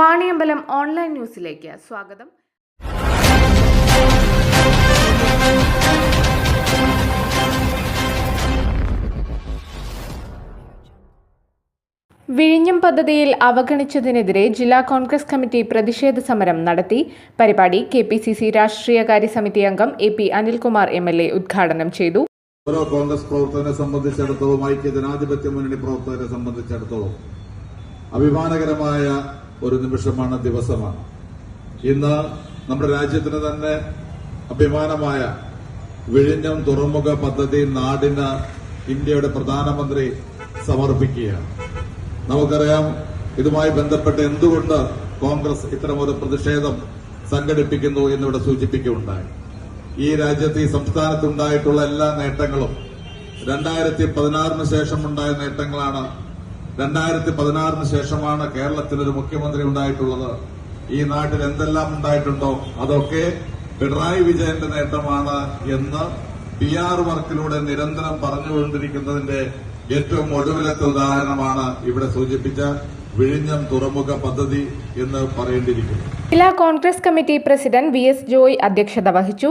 Vaniyambalam online ന്യൂസിലേക്ക് സ്വാഗതം. വിഴിഞ്ഞം പദ്ധതിയിൽ അവഗണിച്ചതിനെതിരെ ജില്ലാ കോൺഗ്രസ് കമ്മിറ്റി പ്രതിഷേധ സമരം നടത്തി. പരിപാടി കെ പി സി സി രാഷ്ട്രീയകാര്യ സമിതി അംഗം A P Anilkumar M L A ഉദ്ഘാടനം ചെയ്തു. ഓരോ കോൺഗ്രസ് പ്രവർത്തകനെ സംബന്ധിച്ചിടത്തോളം ഐക്യ ജനാധിപത്യ മുന്നണി പ്രവർത്തകരെ സംബന്ധിച്ചിടത്തോളം അഭിമാനകരമായ ഒരു നിമിഷമാണ് ദിവസമാണ്. ഇന്ന് നമ്മുടെ രാജ്യത്തിന് തന്നെ അഭിമാനമായ വിഴിഞ്ഞം തുറമുഖ പദ്ധതി നാടിന് ഇന്ത്യയുടെ പ്രധാനമന്ത്രി സമർപ്പിക്കുകയാണ്. നമുക്കറിയാം ഇതുമായി ബന്ധപ്പെട്ട് എന്തുകൊണ്ട് കോൺഗ്രസ് ഇത്തരമൊരു പ്രതിഷേധം സംഘടിപ്പിക്കുന്നു എന്നിവിടെ സൂചിപ്പിക്കുകയുണ്ടായി. ഈ രാജ്യത്ത് ഈ സംസ്ഥാനത്തുണ്ടായിട്ടുള്ള എല്ലാ നേട്ടങ്ങളും രണ്ടായിരത്തി പതിനാറിന് ശേഷം ഉണ്ടായ നേട്ടങ്ങളാണ് രണ്ടായിരത്തി പതിനാറിന് ശേഷമാണ് കേരളത്തിൽ ഒരു മുഖ്യമന്ത്രി ഉണ്ടായിട്ടുള്ളത്. ഈ നാട്ടിൽ എന്തെല്ലാം ഉണ്ടായിട്ടുണ്ടോ അതൊക്കെ പിണറായി വിജയന്റെ നേട്ടമാണ് എന്ന് പി ആർ വർക്കിലൂടെ നിരന്തരം പറഞ്ഞുകൊണ്ടിരിക്കുന്നതിന്റെ ഏറ്റവും ഒടുവിലത്തെ ഉദാഹരണമാണ് ഇവിടെ സൂചിപ്പിച്ച വിഴിഞ്ഞം തുറമുഖ പദ്ധതി എന്ന് പറയേണ്ടിയിരിക്കുന്നു. ജില്ലാ Congress committee president V S Joy അധ്യക്ഷത വഹിച്ചു.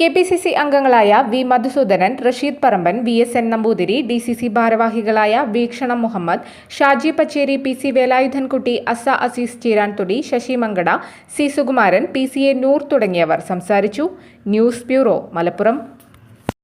കെ പി സി സി അംഗങ്ങളായ V Madhusoodanan Rasheed Paramban V S N Namboothiri D C C ഭാരവാഹികളായ വീക്ഷണം മുഹമ്മദ് ഷാജി പച്ചേരി പി സി വേലായുധൻകുട്ടി അസ Azeez Cheeranthudi Sasi Mankada C Sukumaran P C A Noor തുടങ്ങിയവർ സംസാരിച്ചു. News bureau Malappuram.